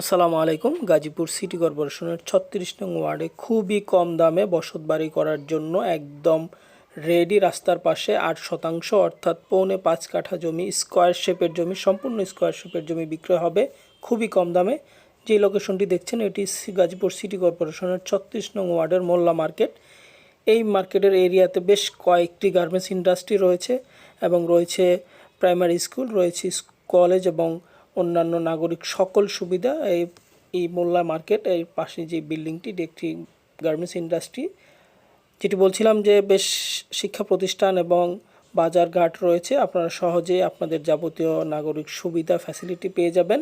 আসসালামু আলাইকুম। গাজীপুর সিটি কর্পোরেশনের ছত্রিশ নং ওয়ার্ডে খুবই কম দামে বসত বাড়ি করার জন্য একদম রেডি রাস্তার পাশে আট শতাংশ, অর্থাৎ পৌনে পাঁচ কাঠা জমি স্কোয়ার শেপের জমি, সম্পূর্ণ স্কোয়ার শেপের জমি বিক্রয় হবে খুবই কম দামে। যে লোকেশনটি দেখছেন, এটি গাজীপুর সিটি কর্পোরেশনের ছত্রিশ নং ওয়ার্ডের মোল্লা মার্কেট। এই মার্কেটের এরিয়াতে বেশ কয়েকটি গার্মেন্টস ইন্ডাস্ট্রি রয়েছে এবং রয়েছে প্রাইমারি স্কুল রয়েছে কলেজ এবং অন্যান্য নাগরিক সকল সুবিধা এই এই মোল্লা মার্কেট এর পাশে যে বিল্ডিংটি একটি গার্মেন্টস ইন্ডাস্ট্রি যেটি বলছিলাম যে বেশ শিক্ষা প্রতিষ্ঠান এবং বাজারঘাট রয়েছে, আপনারা সহজে আপনাদের যাবতীয় নাগরিক সুবিধা ফ্যাসিলিটি পেয়ে যাবেন।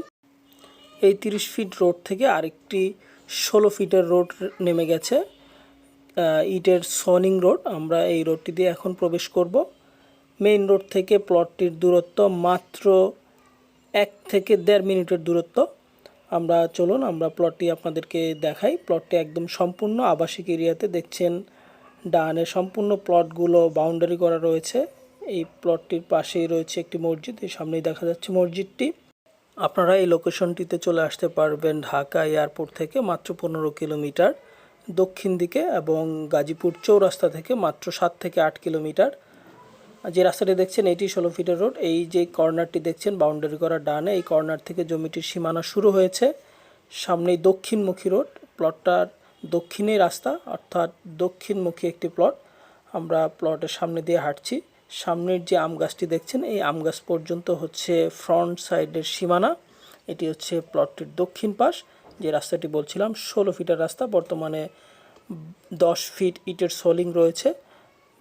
এই তিরিশ ফিট রোড থেকে আরেকটি ষোলো ফিটের রোড নেমে গেছে ইটের সনিং রোড আমরা এই রোডটি দিয়ে এখন প্রবেশ করব। মেইন রোড থেকে প্লটটির দূরত্ব মাত্র এক থেকে দেড় মিনিটের দূরত্ব। আমরা, চলুন, আমরা প্লটটি আপনাদেরকে দেখাই। প্লটটি একদম সম্পূর্ণ আবাসিক এরিয়াতে। দেখছেন, ডানে সম্পূর্ণ প্লটগুলো বাউন্ডারি করা রয়েছে। এই প্লটটির পাশেই রয়েছে একটি মসজিদ। এই সামনেই দেখা যাচ্ছে মসজিদটি। আপনারা এই লোকেশনটিতে চলে আসতে পারবেন ঢাকা এয়ারপোর্ট থেকে মাত্র পনেরো কিলোমিটার। দক্ষিণ দিকে এবং গাজীপুর চৌরাস্তা থেকে মাত্র সাত থেকে আট কিলোমিটার। যে রাস্তাটি দেখছেন, এটি ষোলো ফিটের রোড। এই যে কর্নারটি দেখছেন, বাউন্ডারি করার ডানে, এই কর্নার থেকে জমিটির সীমানা শুরু হয়েছে। সামনেই দক্ষিণমুখী রোড। প্লটটার দক্ষিণে রাস্তা, অর্থাৎ দক্ষিণমুখী একটি প্লট। আমরা প্লটের সামনে দিয়ে হাঁটছি। সামনের যে আম গাছটি দেখছেন, এই আম গাছ পর্যন্ত হচ্ছে ফ্রন্ট সাইডের সীমানা। এটি হচ্ছে প্লটটির দক্ষিণ পাশ। যে রাস্তাটি বলছিলাম, ষোলো ফিটের রাস্তা। বর্তমানে দশ ফিট ইটের সোলিং রয়েছে।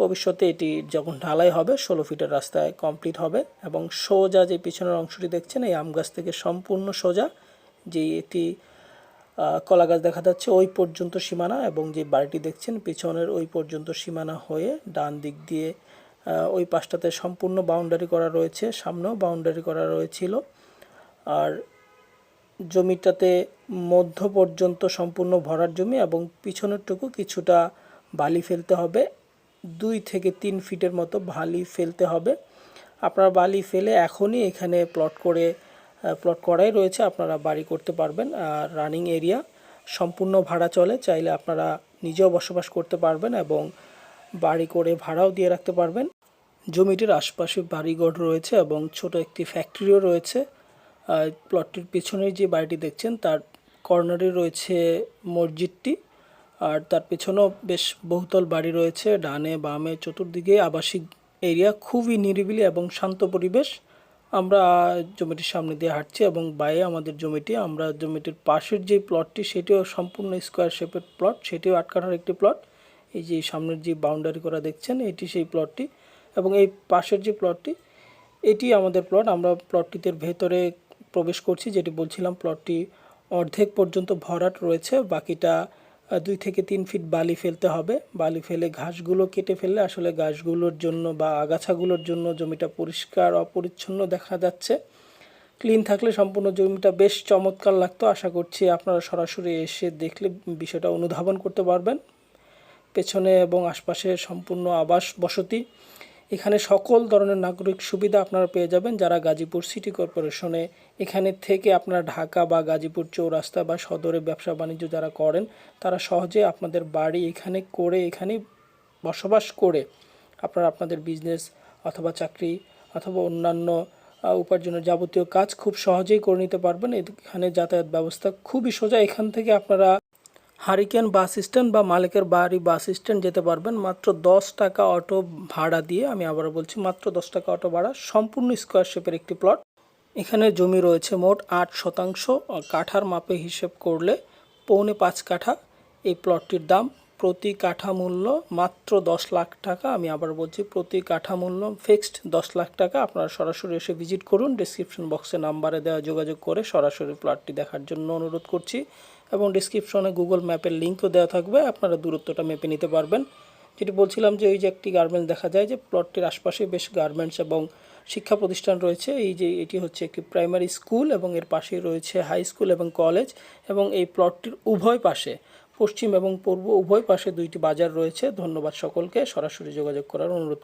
ভবিষ্যতে এটি যখন ঢালাই হবে, ষোলো ফিটের রাস্তায় কমপ্লিট হবে এবং সোজা যে পিছনের অংশটি দেখছেন, এই আম গাছ থেকে সম্পূর্ণ সোজা, যে একটি কলা গাছ দেখা যাচ্ছে ওই পর্যন্ত সীমানা এবং যে বাড়িটি দেখছেন, পিছনের ওই পর্যন্ত সীমানা হয়ে ডান দিক দিয়ে ওই পাশটাতে সম্পূর্ণ বাউন্ডারি করা রয়েছে, সামনেও বাউন্ডারি করা রয়েছিল। আর জমিটাতে মধ্য পর্যন্ত সম্পূর্ণ ভরার জমি এবং পিছনেরটুকু কিছুটা বালি ফেলতে হবে। দুই থেকে তিন ফিটের মতো বালি ফেলতে হবে। আপনারা বালি ফেলে এখনই এখানে প্লট করে প্লট করাই রয়েছে। আপনারা বাড়ি করতে পারবেন। আর রানিং এরিয়া সম্পূর্ণ ভাড়া চলে। চাইলে আপনারা নিজেও বসবাস করতে পারবেন এবং বাড়ি করে ভাড়াও দিয়ে রাখতে পারবেন। জমিটির আশপাশে বাড়িঘর রয়েছে এবং ছোট একটি ফ্যাক্টরিও রয়েছে। প্লটটির পেছনে যে বাড়িটি দেখছেন, তার কর্নারে রয়েছে মসজিদটি। আর তার পেছনেও বেশ বহুতল বাড়ি রয়েছে। ডানে, বামে, চতুর্দিকে আবাসিক এরিয়া। খুবই নিরিবিলি এবং শান্ত পরিবেশ। আমরা জমিটির সামনে দিয়ে হাঁটছি এবং বাইরে আমাদের জমিটি। আমরা জমিটির পাশের যে প্লটটি, সেটিও সম্পূর্ণ স্কোয়ার শেপের প্লট। সেটিও আট কাঠার একটি প্লট। এই যে সামনের যে বাউন্ডারি করা দেখছেন, এটি সেই প্লটটি এবং এই পাশের যে প্লটটি, এটি আমাদের প্লট। আমরা প্লটটিতে ভেতরে প্রবেশ করছি, যেটি বলছিলাম প্লটটি অর্ধেক পর্যন্ত ভরাট রয়েছে। বাকিটা দুই থেকে তিন ফিট বালি ফেলতে হবে। বালি ফেলে ঘাসগুলো কেটে ফেললে আসলে ঘাসগুলোর জন্য বা আগাছাগুলোর জন্য জমিটা পরিষ্কার, অপরিচ্ছন্ন দেখা যাচ্ছে। ক্লিন থাকলে সম্পূর্ণ জমিটা বেশ চমৎকার লাগতো। আশা করছি আপনারা সরাসরি এসে দেখলে বিষয়টা অনুধাবন করতে পারবেন। পেছনে এবং আশপাশে সম্পূর্ণ আবাস বসতি এখানে সকল ধরনের নাগরিক সুবিধা আপনারা পেয়ে যাবেন যারা গাজীপুর সিটি কর্পোরেশনে এখানে থেকে আপনারা ঢাকা বা গাজীপুর চৌরাস্তা বা সদরে ব্যবসা বাণিজ্য যারা করেন, তারা সহজে আপনাদের বাড়ি এখানে করে, এখানে বসবাস করে আপনারা আপনাদের বিজনেস অথবা চাকরি অথবা অন্যান্য উপার্জনের যাবতীয় কাজ খুব সহজেই করে নিতে পারবেন। এখানে যাতায়াত ব্যবস্থা খুবই সোজা। এখান থেকে আপনারা হারিকেন বাস স্ট্যান্ড বা মালিকের বাড়ি বাস স্ট্যান্ড যেতে পারবেন। মাত্র দশ টাকা অটো ভাড়া দিয়ে আমি আবার বলছি, মাত্র দশ টাকা অটো ভাড়া, সম্পূর্ণ স্কোয়ার শেপের একটি প্লট। এখানে জমি রয়েছে মোট আট শতাংশ। কাঠার মাপে হিসেব করলে পৌনে পাঁচ কাঠা এই প্লটটির দাম। প্রতি কাঠা মূল্য মাত্র দশ লাখ টাকা। আমি আবার বলছি, প্রতি কাঠা মূল্য ফিক্সড দশ লাখ টাকা। আপনারা সরাসরি এসে ভিজিট করুন। ডিসক্রিপশন বক্সে নাম্বারে দেওয়া যোগাযোগ করে সরাসরি প্লটটি দেখার জন্য অনুরোধ করছি। এবং ডিসক্রিপশনে গুগল ম্যাপের লিঙ্কও দেওয়া থাকবে, আপনারা দূরত্বটা মেপে নিতে পারবেন। যেটি বলছিলাম যে, ওই যে একটি গার্মেন্টস দেখা যায় যে প্লটটির আশপাশে বেশ গার্মেন্টস এবং শিক্ষা প্রতিষ্ঠান রয়েছে। এই যে, এটি হচ্ছে একটি প্রাইমারি স্কুল এবং এর পাশেই রয়েছে হাই স্কুল এবং কলেজ এবং এই প্লটটির উভয় পাশে, পশ্চিম এবং পূর্ব উভয় পাশে দুইটি বাজার রয়েছে। ধন্যবাদ সকলকে। সরাসরি যোগাযোগ করার অনুরোধ